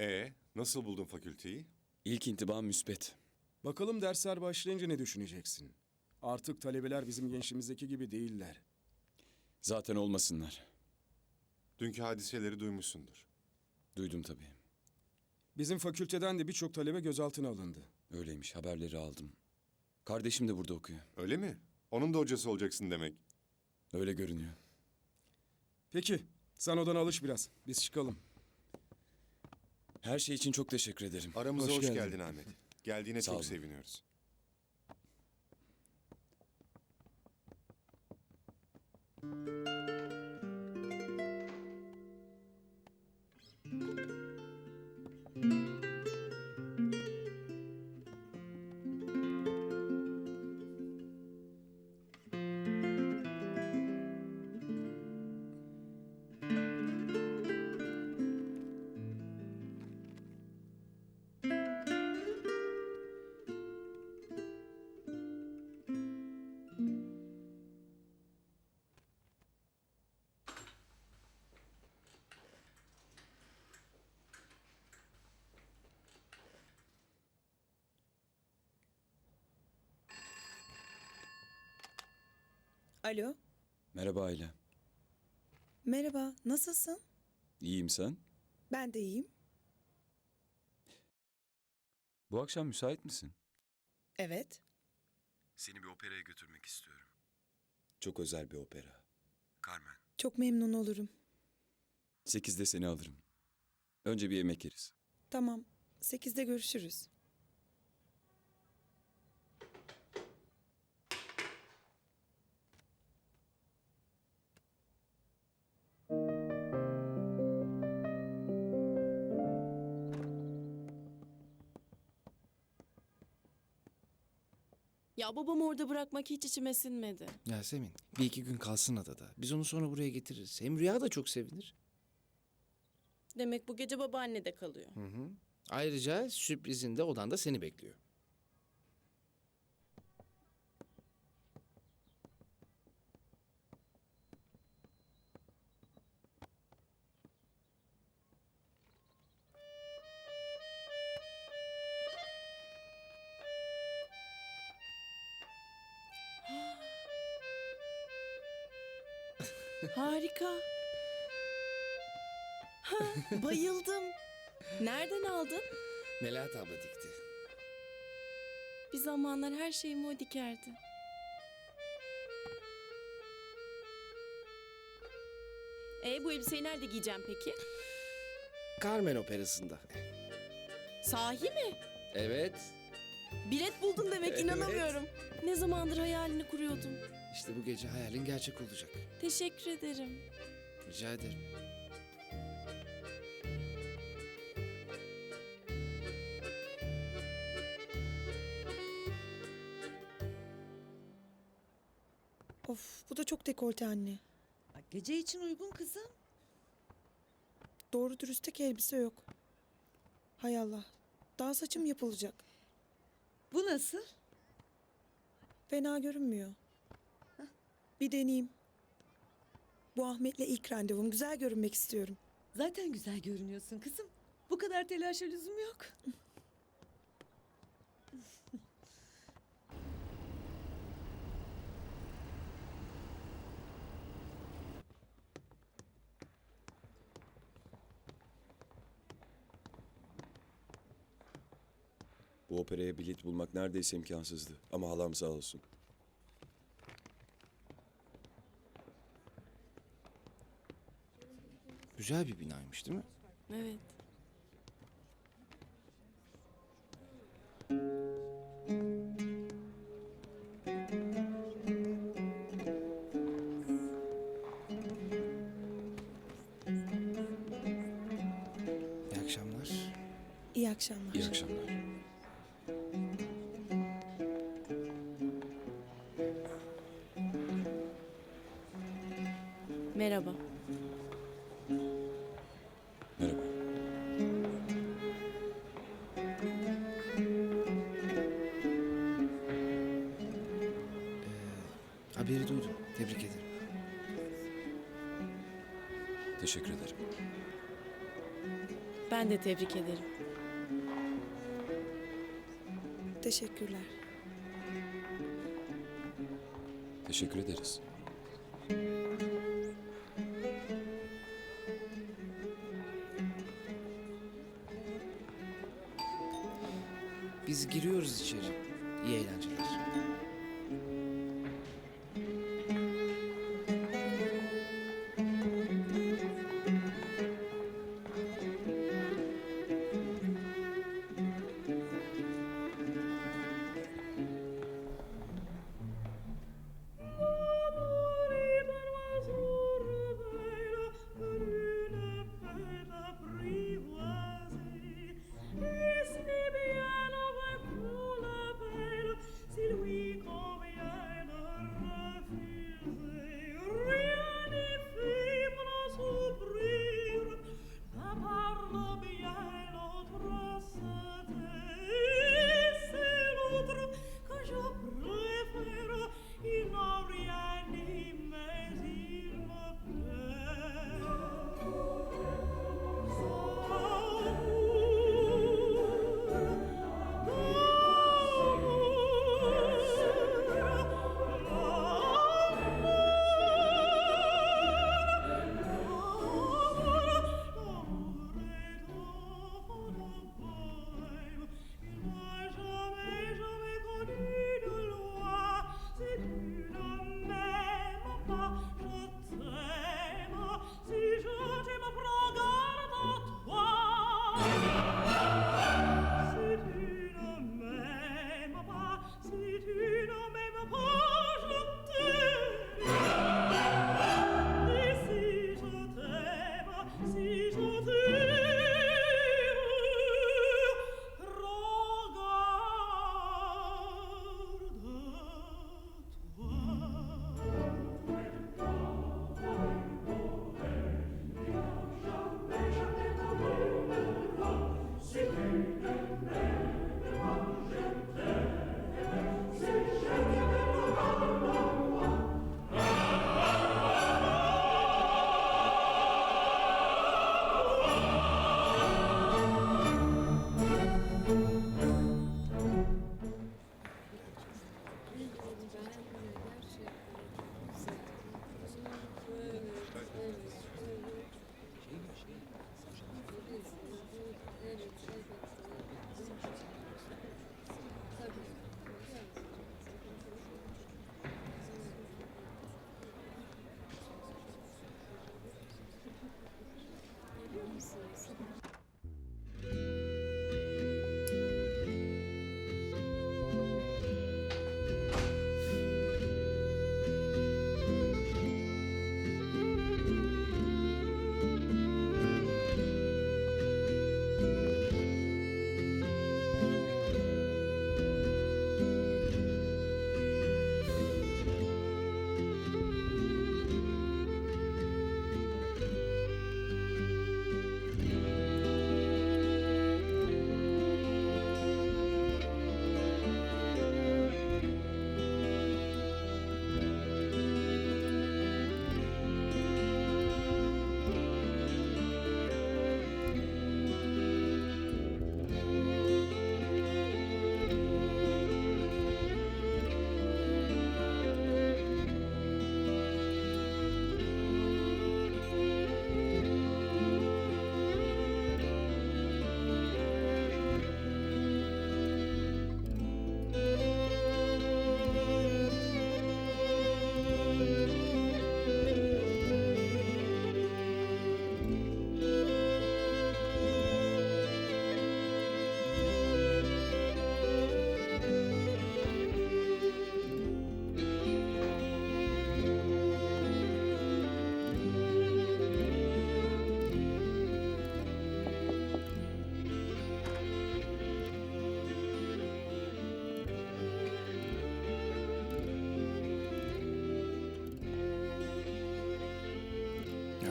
E nasıl buldun fakülteyi? İlk intibam müspet. Bakalım dersler başlayınca ne düşüneceksin? Artık talebeler bizim gençliğimizdeki gibi değiller. Zaten olmasınlar. Dünkü hadiseleri duymuşsundur. Duydum tabii. Bizim fakülteden de birçok talebe gözaltına alındı. Öyleymiş haberleri aldım. Kardeşim de burada okuyor. Öyle mi? Onun da hocası olacaksın demek. Öyle görünüyor. Peki, sen odana alış biraz. Biz çıkalım. Her şey için çok teşekkür ederim. Aramıza Hoş hoş, geldin. geldin. Ahmet. Geldiğine Sağ çok olun. seviniyoruz. Alo, Merhaba Ayla. merhaba, nasılsın? İyiyim sen? Ben de iyiyim. Bu akşam müsait misin? Evet, Seni bir operaya götürmek istiyorum. Çok özel bir opera. Carmen. çok memnun olurum. Sekizde seni alırım. Önce bir yemek yeriz. Tamam, sekizde görüşürüz. Ya babamı orada bırakmak hiç içime sinmedi. Yasemin bir iki gün kalsın adada. Biz onu sonra buraya getiririz. Hem Rüya da çok sevinir. Demek bu gece babaanne de kalıyor. Hı hı. Ayrıca sürprizinde odanda seni bekliyor. Harika. Ha, Bayıldım. Nereden aldın? Melahat abla dikti. Bir zamanlar her şeyimi o dikerdi. E bu elbiseyi nerede giyeceğim peki? Carmen operasında. Sahi mi? Evet. Bilet buldun demek Evet. inanamıyorum. Ne zamandır hayalini kuruyordum. İşte bu gece hayalin gerçek olacak. Teşekkür ederim. Rica ederim. Of, bu da çok dekolte anne. Gece için uygun kızım. Doğru dürüst tek elbise yok. Hay Allah, daha saçım yapılacak. Bu nasıl? Fena görünmüyor. Bir deneyeyim. Bu Ahmet'le ilk randevum. Güzel görünmek istiyorum. Zaten güzel görünüyorsun kızım. Bu kadar telaşa lüzum yok. Bu operaya bilet bulmak neredeyse imkansızdı. Ama halam sağ olsun. Güzel bir binaymış değil mi? Evet. İyi akşamlar. İyi akşamlar. İyi akşamlar. Merhaba. Teşekkür ederim. Ben de tebrik ederim. Teşekkürler. Teşekkür ederiz. Biz giriyoruz içeri. İyi eğlenceler.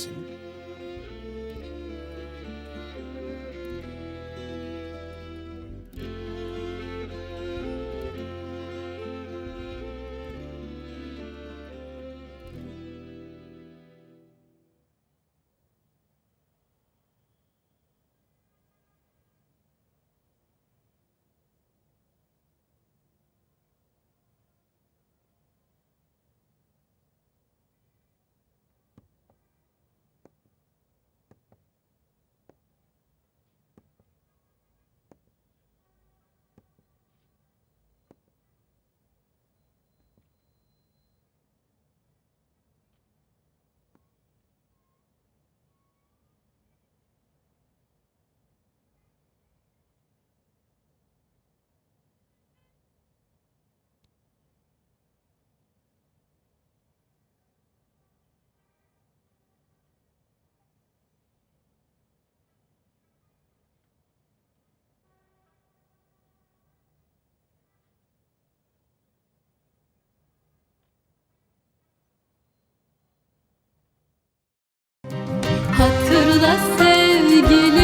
Jackson Hatırla sevgilim